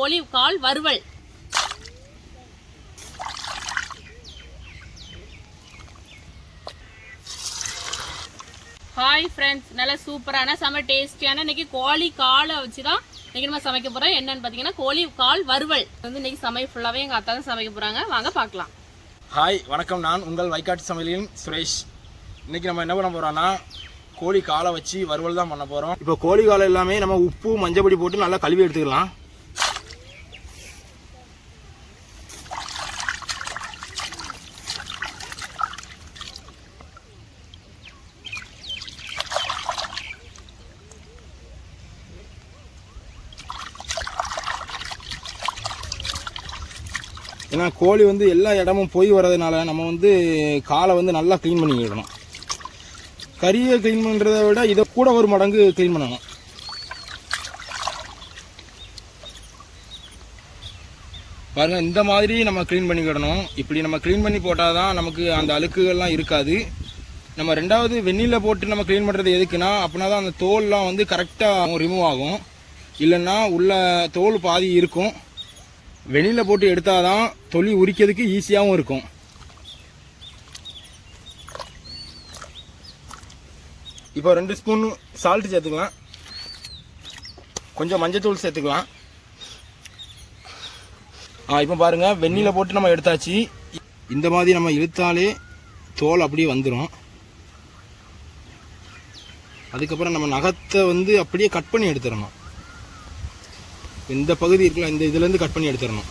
கோழி கால் வறுவல். Hi friends நல்ல சூப்பரான செம டேஸ்டியான இன்னைக்கு கோழி காலை வச்சு தான் இன்னைக்கு நம்ம சமைக்க போகிறோம் என்னன்னு பார்த்தீங்கன்னா கோழி கால் வறுவல். வந்து இன்னைக்கு சமையல் ஃபுல்லாகவே எங்கள் அத்தா தான் சமைக்க போகிறாங்க வாங்க பார்க்கலாம். ஹாய் வணக்கம். நான் உங்கள் வைக்காட்டு சமையலின் சுரேஷ். இன்னைக்கு நம்ம என்ன பண்ண போகிறோம்னா கோழி காலை வச்சு வறுவல் தான் பண்ண போகிறோம் இப்போ கோழி காலை எல்லாமே நம்ம உப்பு மஞ்சப்பொடி போட்டு நல்லா கழுவி எடுத்துக்கலாம். ஏன்னா கோழி வந்து எல்லா இடமும் போய் வர்றதுனால நம்ம வந்து காலை வந்து நல்லா க்ளீன் பண்ணிக்கணும் கறியை க்ளீன் பண்ணுறதை விட இதை கூட ஒரு மடங்கு க்ளீன் பண்ணணும். பாருங்க இந்த மாதிரி நம்ம க்ளீன் பண்ணிக்கிடணும் இப்படி நம்ம க்ளீன் பண்ணி போட்டால் தான் நமக்கு அந்த அழுக்குகள்லாம் இருக்காது. நம்ம ரெண்டாவது வெந்நீரில் போட்டு நம்ம க்ளீன் பண்ணுறது எதுக்குன்னா அப்படின்னா தான் அந்த தோல்லாம் வந்து கரெக்டாக ரிமூவ் ஆகும். இல்லைன்னா உள்ள தோல் பாதி இருக்கும். வெளியில் போட்டு எடுத்தால் தான் தொலி உரிக்கிறதுக்கு ஈஸியாகவும் இருக்கும். இப்போ ரெண்டு ஸ்பூன் சால்ட் சேர்த்துக்கலாம். கொஞ்சம் மஞ்சத்தூள் சேர்த்துக்கலாம். ஆ இப்போ பாருங்கள் வெந்நீரில் போட்டு நம்ம எடுத்தாச்சு. இந்த மாதிரி நம்ம இழுத்தாலே தோல் அப்படியே வந்துடும் அதுக்கப்புறம் நம்ம நகத்தை வந்து அப்படியே கட் பண்ணி எடுத்துடணும். இந்த பகுதி இருக்கலாம் இந்த இதுலேருந்து கட் பண்ணி எடுத்துடணும்.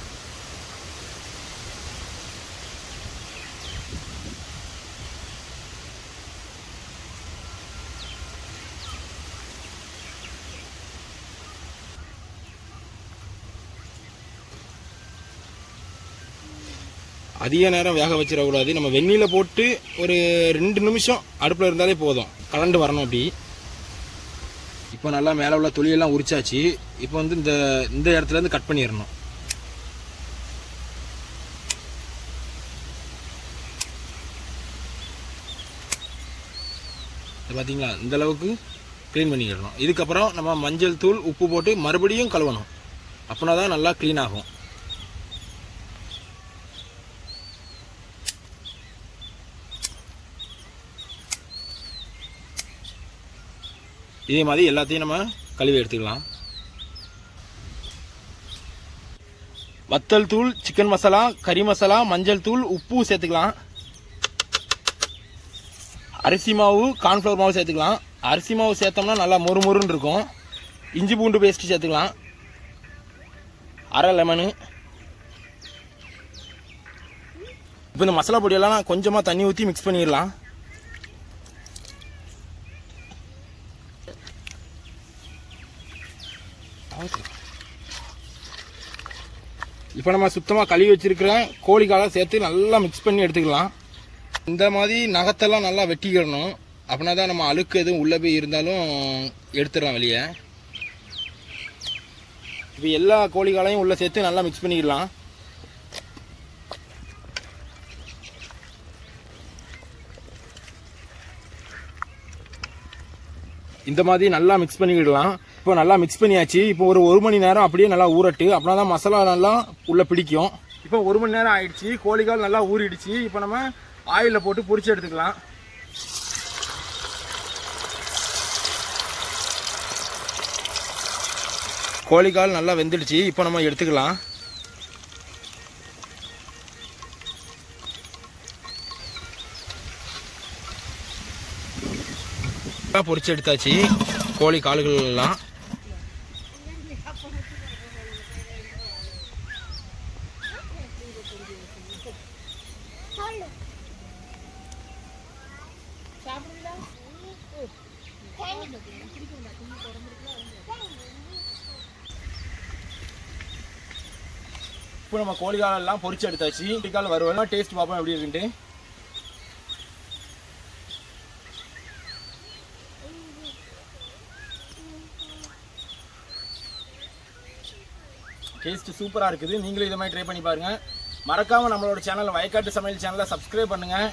அதிக நேரம் வேக வச்சிடக்கூடாது. நம்ம வெந்நீரில் போட்டு ஒரு ரெண்டு நிமிஷம் அடுப்பில் இருந்தாலே போதும். கலண்டு வரணும் அப்படி. இப்போ நல்லா மேலே உள்ள தொலியெல்லாம் உரிச்சாச்சு. இப்போ வந்து இந்த இந்த இடத்துல இருந்து கட் பண்ணிடணும். பார்த்தீங்களா இந்த அளவுக்கு க்ளீன் பண்ணிக்கிடணும் இதுக்கப்புறம் நம்ம மஞ்சள் தூள் உப்பு போட்டு மறுபடியும் கழுவணும். அப்படின்னா தான் நல்லா க்ளீன் ஆகும். இதே மாதிரி எல்லாத்தையும் நம்ம கழுவி எடுத்துக்கலாம். வத்தல் தூள் சிக்கன் மசாலா கறி மசாலா மஞ்சள் தூள் உப்பு சேர்த்துக்கலாம். அரிசி மாவு கார்ன்ஃப்ளவர் மாவு சேர்த்துக்கலாம். அரிசி மாவு சேர்த்தோம்னா நல்லா மொறு மொறுன்னு இருக்கும். இஞ்சி பூண்டு பேஸ்ட் சேர்த்துக்கலாம். அரை லெமனு இப்போ இந்த மசாலா பொடியெல்லாம் கொஞ்சமாக தண்ணி ஊற்றி மிக்ஸ் பண்ணிடலாம். இப்போ நம்ம சுத்தமாக கழுவி வச்சிருக்கிற கோழிக்காலை சேர்த்து நல்லா மிக்ஸ் பண்ணி எடுத்துக்கலாம். இந்த மாதிரி நகத்தெல்லாம் நல்லா வெட்டிக்கிடணும். அப்படின்னா தான் நம்ம அழுக்கு எதுவும் உள்ளே போய் இருந்தாலும் எடுத்துடலாம் வெளியே. இப்போ எல்லா கோழிக்காலையும் உள்ளே சேர்த்து நல்லா மிக்ஸ் பண்ணிக்கலாம். இந்த மாதிரி நல்லா மிக்ஸ் பண்ணிக்கிடலாம். இப்போ நல்லா மிக்ஸ் பண்ணியாச்சு. இப்போ ஒரு ஒரு மணி நேரம் அப்படியே நல்லா ஊறட்டு. அப்படின்னா தான் மசாலா நல்லா உள்ளே பிடிக்கும். இப்போ ஒரு மணி நேரம் ஆயிடுச்சு. கோழிக்கால் நல்லா ஊறிடுச்சு. இப்போ நம்ம ஆயிலில் போட்டு பொரிச்சு எடுத்துக்கலாம். கோழிக்கால் நல்லா வெந்துடுச்சு. இப்போ நம்ம எடுத்துக்கலாம். பொரிச்சு எடுத்தாச்சு. கோழி கால்கள் இப்போ நம்ம கோழிக்காலெல்லாம் பொறிச்சு எடுத்தாச்சு. கோழிக்கால் வருவோம் டேஸ்ட் பார்ப்போம் எப்படி இருக்குன்ட்டு. டேஸ்ட் சூப்பராக இருக்குது. நீங்களும் இதை மாதிரி ட்ரை பண்ணி பாருங்கள் மறக்காமல் நம்மளோட சேனல் வயக்காட்டு சமையல் சேனலை சப்ஸ்கிரைப் பண்ணுங்கள்